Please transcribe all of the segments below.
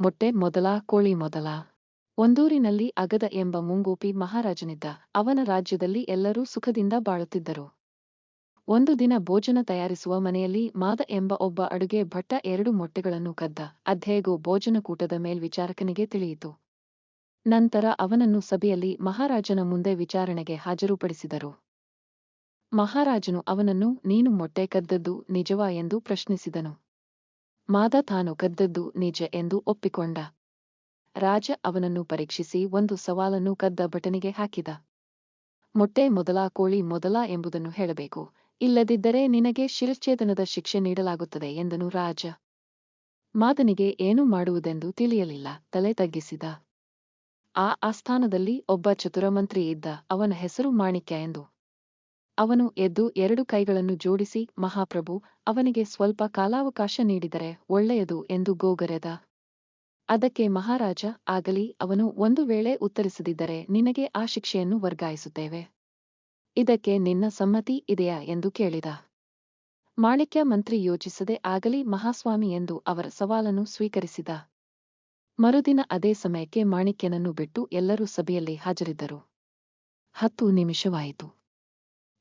ಮೊಟ್ಟೆ ಮೊದಲ, ಕೋಳಿ ಮೊದಲ. ಒಂದೂರಿನಲ್ಲಿ ಅಗದ ಎಂಬ ಮುಂಗೂಪಿ ಮಹಾರಾಜನಿದ್ದ. ಅವನ ರಾಜ್ಯದಲ್ಲಿ ಎಲ್ಲರೂ ಸುಖದಿಂದ ಬಾಳುತ್ತಿದ್ದರು. ಒಂದು ದಿನ ಭೋಜನ ತಯಾರಿಸುವ ಮನೆಯಲ್ಲಿ ಮಾದ ಎಂಬ ಒಬ್ಬ ಅಡುಗೆ ಭಟ್ಟ ಎರಡು ಮೊಟ್ಟೆಗಳನ್ನು ಕದ್ದ. ಅದ್ಹೇಗೋ ಭೋಜನಕೂಟದ ಮೇಲ್ವಿಚಾರಕನಿಗೆ ತಿಳಿಯಿತು. ನಂತರ ಅವನನ್ನು ಸಭೆಯಲ್ಲಿ ಮಹಾರಾಜನ ಮುಂದೆ ವಿಚಾರಣೆಗೆ ಹಾಜರುಪಡಿಸಿದರು. ಮಹಾರಾಜನು ಅವನನ್ನು, ನೀನು ಮೊಟ್ಟೆ ಕದ್ದದ್ದು ನಿಜವಾ? ಎಂದು ಪ್ರಶ್ನಿಸಿದನು. ಮಾದ ತಾನು ಕದ್ದದ್ದು ನಿಜ ಎಂದು ಒಪ್ಪಿಕೊಂಡ. ರಾಜ ಅವನನ್ನು ಪರೀಕ್ಷಿಸಿ ಒಂದು ಸವಾಲನ್ನು ಕದ್ದ ಬಟನಿಗೆ ಹಾಕಿದ. ಮೊಟ್ಟೆ ಮೊದಲ ಕೋಳಿ ಮೊದಲ ಎಂಬುದನ್ನು ಹೇಳಬೇಕು. ಇಲ್ಲದಿದ್ದರೆ ನಿನಗೆ ಶಿರಚ್ಛೇದನದ ಶಿಕ್ಷೆ ನೀಡಲಾಗುತ್ತದೆ ಎಂದನು ರಾಜ. ಮಾದನಿಗೆ ಏನು ಮಾಡುವುದೆಂದು ತಿಳಿಯಲಿಲ್ಲ. ತಲೆ ತಗ್ಗಿಸಿದ. ಆ ಆಸ್ಥಾನದಲ್ಲಿ ಒಬ್ಬ ಚತುರಮಂತ್ರಿ ಇದ್ದ. ಅವನ ಹೆಸರು ಮಾಣಿಕ್ಯ ಎಂದು. ಅವನು ಎದ್ದು ಎರಡು ಕೈಗಳನ್ನು ಜೋಡಿಸಿ, ಮಹಾಪ್ರಭು, ಅವನಿಗೆ ಸ್ವಲ್ಪ ಕಾಲಾವಕಾಶ ನೀಡಿದರೆ ಒಳ್ಳೆಯದು ಎಂದು ಗೋಗರೆದ. ಅದಕ್ಕೆ ಮಹಾರಾಜ, ಆಗಲಿ, ಅವನು ಒಂದು ವೇಳೆ ಉತ್ತರಿಸದಿದ್ದರೆ ನಿನಗೆ ಆ ಶಿಕ್ಷೆಯನ್ನು ವರ್ಗಾಯಿಸುತ್ತೇವೆ. ಇದಕ್ಕೆ ನಿನ್ನ ಸಮ್ಮತಿ ಇದೆಯಾ ಎಂದು ಕೇಳಿದ. ಮಾಣಿಕ್ಯ ಮಂತ್ರಿ ಯೋಚಿಸದೆ ಆಗಲಿ ಮಹಾಸ್ವಾಮಿ ಎಂದು ಅವರ ಸವಾಲನ್ನು ಸ್ವೀಕರಿಸಿದ. ಮರುದಿನ ಅದೇ ಸಮಯಕ್ಕೆ ಮಾಣಿಕ್ಯನನ್ನು ಬಿಟ್ಟು ಎಲ್ಲರೂ ಸಭೆಯಲ್ಲಿ ಹಾಜರಿದ್ದರು. ಹತ್ತು ನಿಮಿಷವಾಯಿತು.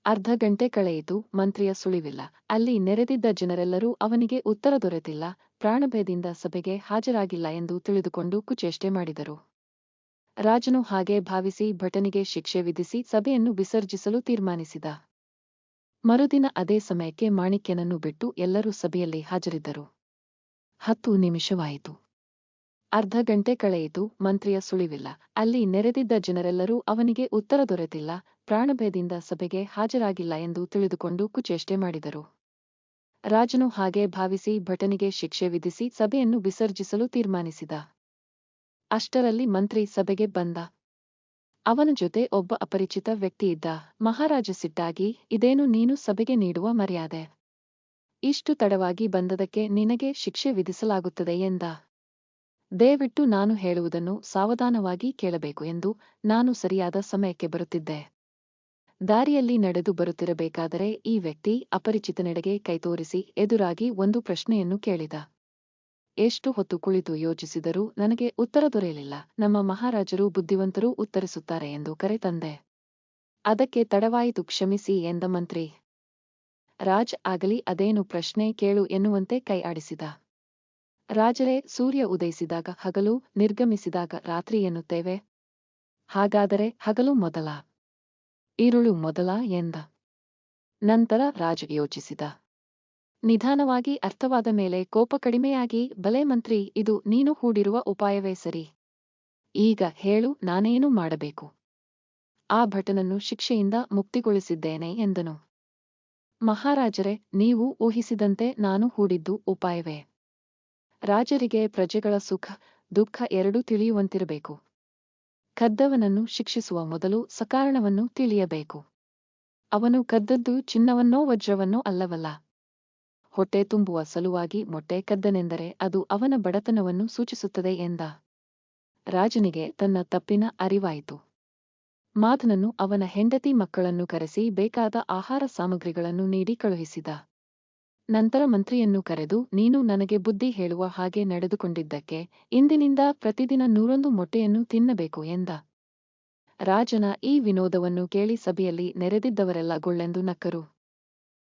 ಅರ್ಧ ಗಂಟೆ ಕಳೆಯಿತು, ಮಂತ್ರಿಯ ಸುಳಿವಿಲ್ಲ. ಅಲ್ಲಿ ನೆರೆದಿದ್ದ ಜನರೆಲ್ಲರೂ ಅವನಿಗೆ ಉತ್ತರ ದೊರೆತಿಲ್ಲ. ಪ್ರಾಣಭಯದಿಂದ ಸಭೆಗೆ ಹಾಜರಾಗಿಲ್ಲ ಎಂದು ತಿಳಿದುಕೊಂಡು ಕುಚೇಷ್ಟೆ ಮಾಡಿದರು. ರಾಜನು ಹಾಗೆ ಭಾವಿಸಿ ಭಟನಿಗೆ ಶಿಕ್ಷೆ ವಿಧಿಸಿ ಸಭೆಯನ್ನು ವಿಸರ್ಜಿಸಲು ತೀರ್ಮಾನಿಸಿದ. ಮರುದಿನ ಅದೇ ಸಮಯಕ್ಕೆ ಮಾಣಿಕ್ಯನನ್ನು ಬಿಟ್ಟು ಎಲ್ಲರೂ ಸಭೆಯಲ್ಲಿ ಹಾಜರಿದ್ದರು. ಹತ್ತು ನಿಮಿಷವಾಯಿತು. ಅರ್ಧ ಗಂಟೆ ಕಳೆಯಿತು, ಮಂತ್ರಿಯ ಸುಳಿವಿಲ್ಲ. ಅಲ್ಲಿ ನೆರೆದಿದ್ದ ಜನರೆಲ್ಲರೂ ಅವನಿಗೆ ಉತ್ತರ ದೊರೆತಿಲ್ಲ. ಪ್ರಾಣಭಯದಿಂದ ಸಭೆಗೆ ಹಾಜರಾಗಿಲ್ಲ ಎಂದು ತಿಳಿದುಕೊಂಡು ಕುಚೇಷ್ಟೆ ಮಾಡಿದರು. ರಾಜನು ಹಾಗೆ ಭಾವಿಸಿ ಭಟನಿಗೆ ಶಿಕ್ಷೆ ವಿಧಿಸಿ ಸಭೆಯನ್ನು ವಿಸರ್ಜಿಸಲು ತೀರ್ಮಾನಿಸಿದ. ಅಷ್ಟರಲ್ಲಿ ಮಂತ್ರಿ ಸಭೆಗೆ ಬಂದ. ಅವನ ಜೊತೆ ಒಬ್ಬ ಅಪರಿಚಿತ ವ್ಯಕ್ತಿಯಿದ್ದ. ಮಹಾರಾಜ ಸಿಟ್ಟಾಗಿ, ಇದೇನು ನೀನು ಸಭೆಗೆ ನೀಡುವ ಮರ್ಯಾದೆ? ಇಷ್ಟು ತಡವಾಗಿ ಬಂದದಕ್ಕೆ ನಿನಗೆ ಶಿಕ್ಷೆ ವಿಧಿಸಲಾಗುತ್ತದೆ ಎಂದ. ದಯವಿಟ್ಟು ನಾನು ಹೇಳುವುದನ್ನು ಸಾವಧಾನವಾಗಿ ಕೇಳಬೇಕು ಎಂದು ನಾನು ಸರಿಯಾದ ಸಮಯಕ್ಕೆ ಬರುತ್ತಿದ್ದೆ. ದಾರಿಯಲ್ಲಿ ನಡೆದು ಬರುತ್ತಿರಬೇಕಾದರೆ ಈ ವ್ಯಕ್ತಿ ಅಪರಿಚಿತನೆಡೆಗೆ ಕೈತೋರಿಸಿ ಎದುರಾಗಿ ಒಂದು ಪ್ರಶ್ನೆಯನ್ನು ಕೇಳಿದ. ಎಷ್ಟು ಹೊತ್ತು ಕುಳಿತು ಯೋಚಿಸಿದರೂ ನನಗೆ ಉತ್ತರ ದೊರೆಯಲಿಲ್ಲ. ನಮ್ಮ ಮಹಾರಾಜರು ಬುದ್ಧಿವಂತರೂ ಉತ್ತರಿಸುತ್ತಾರೆ ಎಂದು ಕರೆ ತಂದೆ. ಅದಕ್ಕೆ ತಡವಾಯಿತು ಕ್ಷಮಿಸಿ ಎಂದ ಮಂತ್ರಿ. ರಾಜ್ ಆಗಲಿ ಅದೇನು ಪ್ರಶ್ನೆ ಕೇಳು ಎನ್ನುವಂತೆ ಕೈ ಆಡಿಸಿದ ರಾಜರೇ, ಸೂರ್ಯ ಉದಯಿಸಿದಾಗ ಹಗಲು ನಿರ್ಗಮಿಸಿದಾಗ ರಾತ್ರಿ ಎನ್ನುತ್ತೇವೆ? ಹಾಗಾದರೆ ಹಗಲು ಮೊದಲ. ಈರುಳು ಮೊದಲ ಎಂದ. ನಂತರ ರಾಜ ಯೋಚಿಸಿದ. ನಿಧಾನವಾಗಿ ಅರ್ಥವಾದ ಮೇಲೆ ಕೋಪ ಕಡಿಮೆಯಾಗಿ, ಬಲೆ ಮಂತ್ರಿ, ಇದು ನೀನು ಹೂಡಿರುವ ಉಪಾಯವೇ ಸರಿ? ಈಗ ಹೇಳು, ನಾನೇನು ಮಾಡಬೇಕು? ಆ ಭಟನನ್ನು ಶಿಕ್ಷೆಯಿಂದ ಮುಕ್ತಿಗೊಳಿಸಿದ್ದೇನೆ ಎಂದನು. ಮಹಾರಾಜರೇ, ನೀವು ಊಹಿಸಿದಂತೆ ನಾನು ಹೂಡಿದ್ದು ಉಪಾಯವೇ? ರಾಜರಿಗೆ ಪ್ರಜೆಗಳ ಸುಖ, ದುಃಖ ಎರಡೂ ತಿಳಿಯುವಂತಿರಬೇಕು. ಕದ್ದವನನ್ನು ಶಿಕ್ಷಿಸುವ ಮೊದಲು ಸಕಾರಣವನ್ನು ತಿಳಿಯಬೇಕು. ಅವನು ಕದ್ದದ್ದು ಚಿನ್ನವನ್ನೋ ವಜ್ರವನ್ನೋ ಅಲ್ಲವಲ್ಲ. ಹೊಟ್ಟೆ ತುಂಬುವ ಸಲುವಾಗಿ ಮೊಟ್ಟೆ ಕದ್ದನೆಂದರೆ ಅದು ಅವನ ಬಡತನವನ್ನು ಸೂಚಿಸುತ್ತದೆ ಎಂದ. ರಾಜನಿಗೆ ತನ್ನ ತಪ್ಪಿನ ಅರಿವಾಯಿತು. ಮಾಧನನ್ನು ಅವನ ಹೆಂಡತಿ ಮಕ್ಕಳನ್ನು ಕರೆಸಿ ಬೇಕಾದ ಆಹಾರ ಸಾಮಗ್ರಿಗಳನ್ನು ನೀಡಿ ಕಳುಹಿಸಿದ. ನಂತರ ಮಂತ್ರಿಯನ್ನು ಕರೆದು, ನೀನು ನನಗೆ ಬುದ್ಧಿ ಹೇಳುವ ಹಾಗೆ ನಡೆದುಕೊಂಡಿದ್ದಕ್ಕೆ, ಇಂದಿನಿಂದ ಪ್ರತಿದಿನ ನೂರೊಂದು ಮೊಟ್ಟೆಯನ್ನು ತಿನ್ನಬೇಕು ಎಂದ. ರಾಜನ ಈ ವಿನೋದವನ್ನು ಕೇಳಿ ಸಭೆಯಲ್ಲಿ ನೆರೆದಿದ್ದವರೆಲ್ಲ ಗೊಳ್ಳೆಂದು ನಕ್ಕರು.